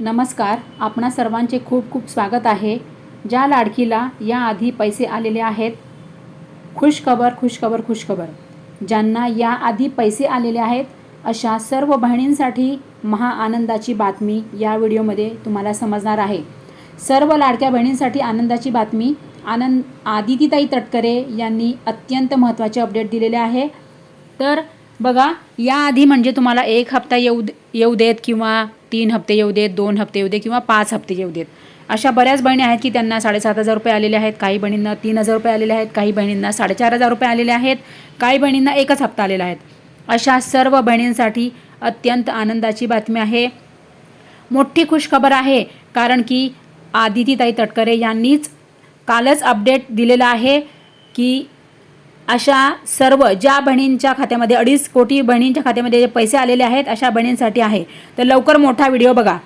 नमस्कार आपणा सर्वांचे खूप खूप स्वागत आहे. ज्या लाडकीला याआधी पैसे आलेले आहेत खुशखबर खुशखबर खुशखबर. ज्यांना याआधी पैसे आलेले आहेत अशा सर्व बहिणींसाठी महाआनंदाची बातमी या व्हिडिओमध्ये तुम्हाला समजणार आहे. सर्व लाडक्या बहिणींसाठी आनंदाची बातमी आनंद आदितीताई तटकरे यांनी अत्यंत महत्त्वाचे अपडेट दिलेले आहे. तर बघा याआधी म्हणजे तुम्हाला एक हप्ता येऊ येऊ देत किंवा तीन हप्ते येऊ देत दोन हप्ते येऊ देत किंवा पाच हप्ते येऊ देत. अशा बऱ्याच बहिणी आहेत की त्यांना साडेसात हजार रुपये आलेले आहेत काही बहिणींना तीन हजार रुपये आलेले आहेत काही बहिणींना साडेचार हजार रुपये आलेले आहेत काही बहिणींना एकच हप्ता आलेला आहेत अशा सर्व बहिणींसाठी अत्यंत आनंदाची बातमी आहे. मोठी खुशखबर आहे कारण की आदितीताई तटकरे यांनीच कालच अपडेट दिलेला आहे की अशा सर्व ज्या बहिणींच्या खात्यामध्ये अडीच कोटी बहिणींच्या खात्यामध्ये जे पैसे आलेले आहेत अशा बहिणींसाठी आहे. तर लवकर मोठा व्हिडिओ बघा.